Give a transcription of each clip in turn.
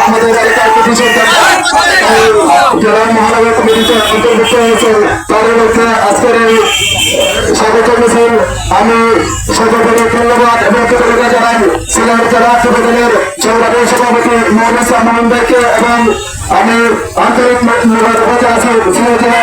আমাদের কৃষক জেলা মহানগর কমিটিতে অন্তর্ভুক্ত হয়েছেন তাদের মধ্যে আজকের এই স্বাগত মিছিল আমি সর্বপ্রথম ধন্যবাদ এবং কৃতজ্ঞতা জানাই সিলেট জেলা যুবদলের সংগ্রামী সভাপতি আন্তরিক আছি। সিলেট জেলা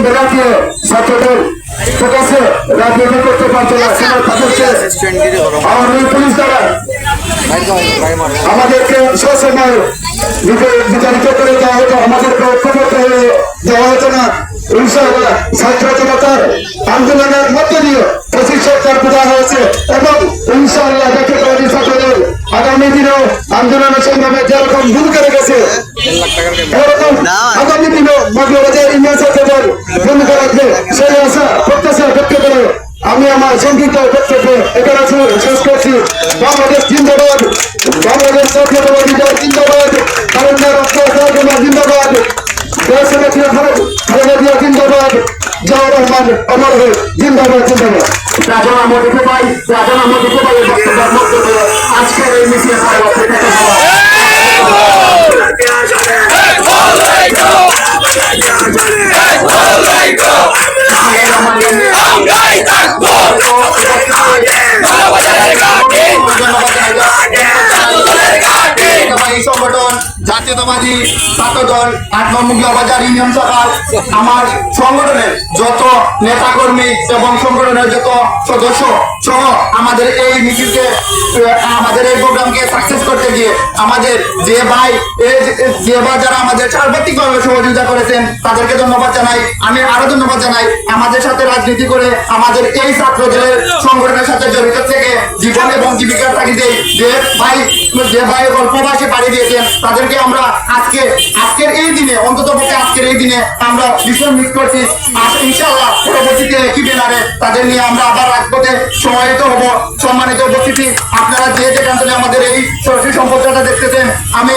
দেখেছি এইরকম বেলা দিয়ে ছাত্রদের প্রকাশে রাজনীতি করতে পারছে না। তাদেরকে আওয়ামী পুলিশ দ্বারা। আমাদেরকে সবসময় করে দেওয়া হতো। আমাদেরকে ঐক্যবদ্ধ হয়ে দেওয়া হতো না। ইনশাআল্লাহ ছাত্র জনতার আন্দোলনের মধ্য দিয়ে পঁচিশ সরকার দেওয়া হয়েছে এবং ইনশাআল্লাহ ছাত্রদের আগামী দিনেও আন্দোলন সংগ্রামে যেরকম ভূমিকা রেখেছে এরকম আগামী দিনেও আমার সংক্ষিপ্ত বক্তব্য এখানে শেষ করছি। বাংলাদেশ জিন্দাবাদ। বাংলাদেশ জাতীয়তাবাদী দল জিন্দাবাদ। রক্ষা জিন্দাবাদ। জিন্দাবাদ। জিয়াউর রহমান অমর হোক জিন্দাবাদ জিন্দাবাদ। রাজন আমার দিতে পাই রাজন আমার দিতে পাই বক্তব্যের মধ্যে দিয়ে আজকের এই মিছিল পরবর্তী জাতীয়তাবাদী ছাত্র দল আট নম্বর বাজার ইউনিয়ন সভা আমার সংগঠনের যত নেতাকর্মী এবং সংগঠনের যত সদস্য সহ আমাদের এই মিছিলকে আমাদের এই প্রোগ্রামকে সাকসেস করতে গিয়ে আমাদের যে ভাই যে- ভাই যারা আমাদের সার্বত্রিকভাবে সহযোগিতা করেছেন, তাদেরকে ধন্যবাদ জানাই। আমি আরও ধন্যবাদ জানাই। আমাদের সাথে রাজনীতি করে আমাদের এই ছাত্র দলের সংগঠনের সাথে জড়িত থেকে জীবন এবং জীবিকার তাগিদে যে ভাই যে ভাই প্রবাসে পাড়ি দিয়েছেন, তাদেরকে আমরা আজকে, আজকের এই দিনে, অন্তত পক্ষে আজকের এই দিনে আমরা ভীষণ মিস করছি। আর ইনশাআল্লাহ পরবর্তীতে একই বেনারে তাদের নিয়ে আমরা আবার রাজপথে সমাহিত হব। সম্মানিত উপস্থিতি, আপনারা যে যেখান আমাদের এই সরকারি সম্পদটা দেখতেছেন, আমি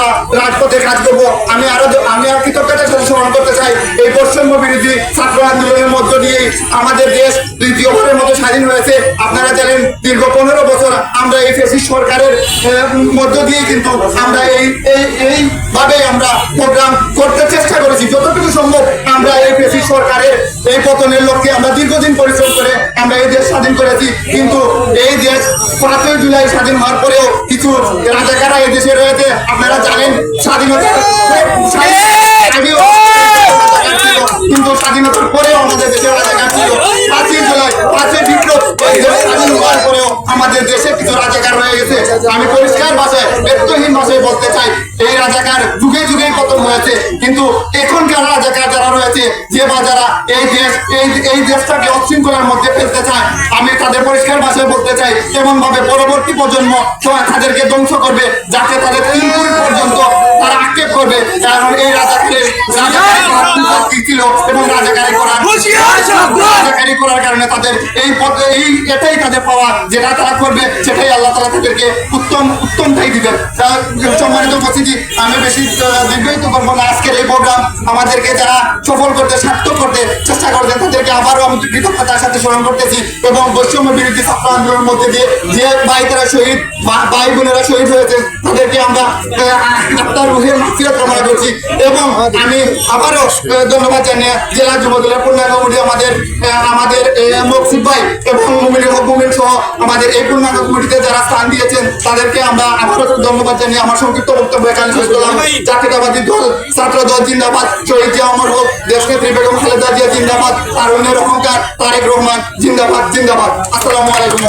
আমরা রাজপথে কাজ করব। আমি আরও আমি আর কৃতজ্ঞতার সাথে স্মরণ করতে চাই, এই বৈষম্য বিরোধী ছাত্র আন্দোলনের মধ্য দিয়েই আমাদের দেশ দ্বিতীয়বারের মতো স্বাধীন হয়েছে। আপনারা জানেন, দীর্ঘ পনেরো বছর আমরা এই ফেসিস সরকারের মধ্য দিয়ে কিন্তু আমরা এই এই এইভাবে আমরা প্রোগ্রাম করতে চেষ্টা করেছি। যতটুকু সম্ভব আমরা এই ফেসিস সরকারের, এই পতনের লক্ষ্যে আমরা দীর্ঘদিন পরিশ্রম করে আমরা এই দেশ স্বাধীন করেছি। কিন্তু এই দেশ পাঁচই জুলাই স্বাধীন হওয়ার পরেও কিছু রাজাকারা এই দেশে রয়েছে। আপনারা জানেন স্বাধীনতা কিন্তু স্বাধীনতার পরেও আমাদের দেশে রাজাকার ছিল। পাঁচই জুলাই পাঁচই বিপ্লব এই দেশ স্বাধীন হওয়ার পরেও আমাদের দেশে কিছু রাজাকার রয়ে গেছে। আমি পরিষ্কার ভাষায় ব্যক্তহীন ভাষায় বলতে চাই এই রাজাকার যুগে পতন হয়েছে। কিন্তু এখনকার রাজাকার যারা রয়েছে যে বা যারা এই দেশ এই এই দেশটাকে অশৃঙ্খলার মধ্যে ফেলতে চায় আমি তাদের পরিষ্কার ভাষায় বলতে চাই এমন ভাবে পরবর্তী প্রজন্ম তাদেরকে ধ্বংস করবে যাতে তাদের তিন পর্যন্ত তারা আক্ষেপ করবে। কারণ এই রাজাকারের রাজাকারি করার ছিল এবং রাজাকারী করা কারণে তাদের এই পথে এই এটাই তাদের পাওয়া, যেটা তারা করবে, সেটাই আল্লাহ তালা তাদেরকে উত্তম, উত্তমটাই দিবেন। সম্মানিত উপস্থিতি, আমি বেশি দীর্ঘায়িত করব না। আজকের এই প্রোগ্রাম আমাদেরকে যারা সফল করতে, সার্থক করতে চেষ্টা করছেন, তাদেরকে আবারও আমি কৃতজ্ঞতার সাথে স্মরণ করতেছি এবং বৈষম্য বিরোধী ছাত্র আন্দোলনের মধ্যে দিয়ে যে ভাই তারা শহীদ ভাই বোনেরা শহীদ হয়েছে, তাদেরকে আমরা আত্মার রুহের মাফিয়া কামনা করছি এবং আমি আবারও ধন্যবাদ জানিয়ে জেলা যুবদলের পূর্ণাঙ্গ মকসিদ ভাই এবং মুমিন সহ আমাদের এই পূর্ণাঙ্গ কমিটিতে যারা স্থান দিয়েছেন তাদেরকে আমরা আবারও ধন্যবাদ জানিয়ে আমার সংক্ষিপ্ত বক্তব্য এখানে শেষ করলাম। জাতীয়তাবাদী দল ছাত্র দল জিন্দাবাদ শহীদ জিয়া অমর হোক দেশনেত্রী বেগম খালেদা জিয়া জিন্দাবাদ তারুণের অহংকার তারেক রহমান জিন্দাবাদ জিন্দাবাদ। আসসালামু আলাইকুম।